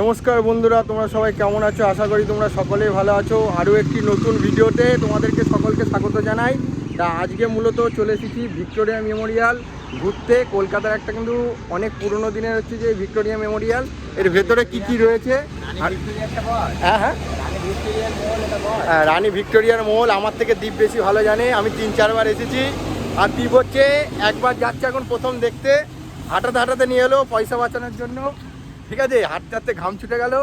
নমস্কার বন্ধুরা তোমরা সবাই কেমন আছো? আশা করি তোমরা সকলেই ভালো আছো। আরও একটি নতুন ভিডিওতে তোমাদেরকে সকলকে স্বাগত জানাই। তা আজকে মূলত চলে এসেছি ভিক্টোরিয়া মেমোরিয়াল ঘুরতে। কলকাতার একটা কিন্তু অনেক পুরনো দিনের হচ্ছে যে ভিক্টোরিয়া মেমোরিয়াল। এর ভেতরে কি কি রয়েছে? হ্যাঁ হ্যাঁ। হ্যাঁ, রানী ভিক্টোরিয়ার মহল আমার থেকে দ্বীপ বেশি ভালো জানে। আমি তিন চারবার এসেছি। আর দ্বীপ হচ্ছে একবার যাচ্ছে এখন প্রথম দেখতে। হাঁটাতে হাঁটাতে নিয়ে এলো পয়সা বাঁচানোর জন্য। ঠিক আছে, হাঁটতে হাঁটতে ঘাম ছুটে গেল।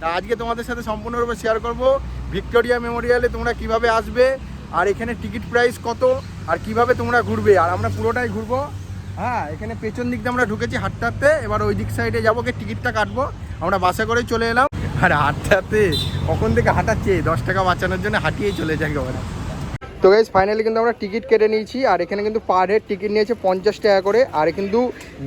তা আজকে তোমাদের সাথে সম্পূর্ণরূপে শেয়ার করব। ভিক্টোরিয়া মেমোরিয়ালে তোমরা কীভাবে আসবে, আর এখানে টিকিট প্রাইস কত, আর কীভাবে তোমরা ঘুরবে, আর আমরা পুরোটাই ঘুরবো। হ্যাঁ এখানে পেছন দিক দিয়ে আমরা ঢুকেছি হাঁটতে হাঁটতে, এবার ওই দিক সাইডে যাব, গিয়ে টিকিটটা কাটবো। আমরা বাসে করেই চলে এলাম। আর হাঁটতে হাঁটতে কখন থেকে হাঁটাচ্ছে, দশ টাকা বাঁচানোর জন্য হাঁটিয়েই চলে যাই একেবারে তো গাইজ ফাইনালি কিন্তু আমরা টিকিট কেটে নিয়েছি, আর এখানে কিন্তু পার হেড টিকিট নিয়েছে পঞ্চাশ টাকা করে, আর কিন্তু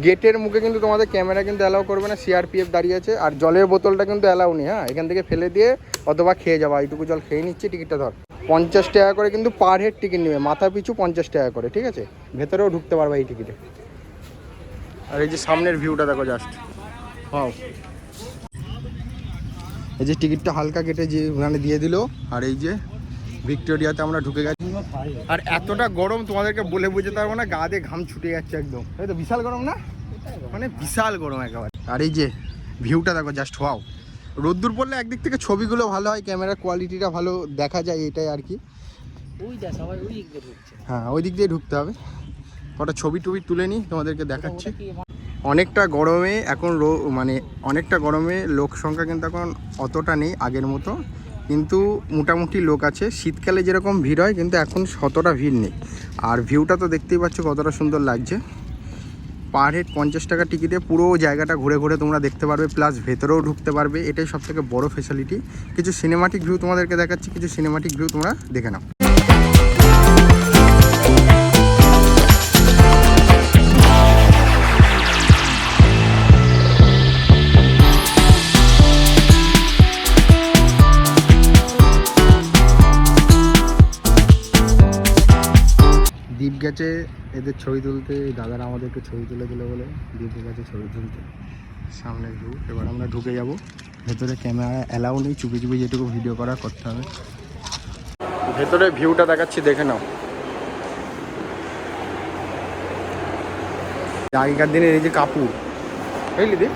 গেটের মুখে কিন্তু তোমাদের ক্যামেরা কিন্তু অ্যালাউ করবে না সিআরপিএফ দাঁড়িয়ে আছে, আর জলের বোতলটা কিন্তু অ্যালাউ নেই হ্যাঁ? এখান থেকে ফেলে দিয়ে অথবা খেয়ে যাওয়া এইটুকু জল খেয়ে নিচ্ছে টিকিটটা ধর। পঞ্চাশ টাকা করে কিন্তু পার হেড টিকিট নেবে, মাথা পিছু পঞ্চাশ টাকা করে, ঠিক আছে? ভেতরেও ঢুকতে পারবে এই টিকিটে আর এই যে সামনের ভিউটা দেখো জাস্ট হ্যাঁ এই যে টিকিটটা হালকা কেটে যে ওখানে দিয়ে দিল, আর এই যে ভিক্টোরিয়াতে আমরা ঢুকে গেছি। আর এতটা গরম তোমাদেরকে বলে বুঝতে পারব না গা দিয়ে ঘাম ছুটে যাচ্ছে একদম। এই তো বিশাল গরম না? মানে বিশাল গরম একেবারে। আর এই যে ভিউটা দেখো জাস্ট হওয়াও রোদ্দুর পড়লে একদিক থেকে ছবিগুলো ভালো হয় ক্যামেরার কোয়ালিটিটা ভালো দেখা যায় এটাই আর কি। হ্যাঁ ওই দিক দিয়ে ঢুকতে হবে। কটা ছবি টবি তুলে নিই তোমাদেরকে দেখাচ্ছি। অনেকটা গরমে এখন রো- মানে অনেকটা গরমে লোক সংখ্যা কিন্তু এখন অতটা নেই আগের মতো। কিন্তু মোটামুটি লোক আছে। শীতকালে যেরকম ভিড় হয়, কিন্তু এখন শতটা ভিড় নেই। আর ভিউটা তো দেখতেই পাচ্ছ কতটা সুন্দর লাগছে। পার হেড পঞ্চাশ টাকা টিকিটে পুরো জায়গাটা ঘুরে ঘুরে তোমরা দেখতে পারবে প্লাস ভেতরেও ঢুকতে পারবে। এটাই সব থেকে বড়ো ফেসিলিটি কিছু সিনেমাটিক ভিউ তোমাদেরকে দেখাচ্ছি, কিছু সিনেমাটিক ভিউ তোমরা দেখে নাও। গেছে, এদের ছবি তুলতে, দাদারা আমাদেরকে ছবি তুলে দিল বলে দ্বীপের গেছে ছবি তুলতে। সামনে ভিউ এবার আমরা ঢুকে যাব। ভেতরে ক্যামেরা অ্যালাউ নেই, চুপি চুপি যেটুকু ভিডিও করা করতে হবে। ভেতরে ভিউটা দেখাচ্ছি, দেখে নাও। আগেকার দিনের এই যে কাপড় বুঝলি দি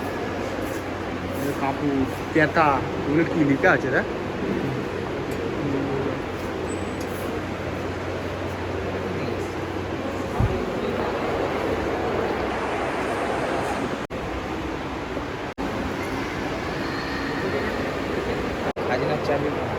এই যে কাপড় পেতা এগুলো কি লিখা আছে রে? খাজনার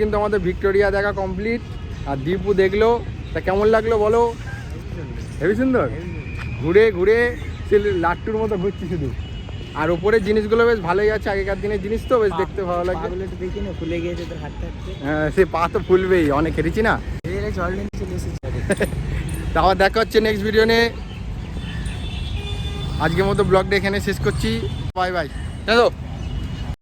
কিন্তু আমাদের ভিক্টোরিয়া দেখা কমপ্লিট। আর দীপু দেখল তা কেমন লাগল বলো? হেবি সুন্দর? ঘুরে ঘুরে সে লাট্টুর মতো ঘুরছি শুধু। আর ওপরের জিনিসগুলো বেশ ভালোই আছে আগেকার দিনের জিনিস তো বেশ দেখতে ভালো লাগে। দেখি না ফুলে গিয়েছে তোর হাঁটতে হাঁটতে হ্যাঁ সে পা তো ফুলবেই অনেক হেরেছি না? এবারে জল নিয়ে চলে এসেছে। তা আবার দেখা হচ্ছে নেক্সট ভিডিও নিয়ে আজকের মতো ব্লগটা এখানে শেষ করছি। বাই বাই দেখো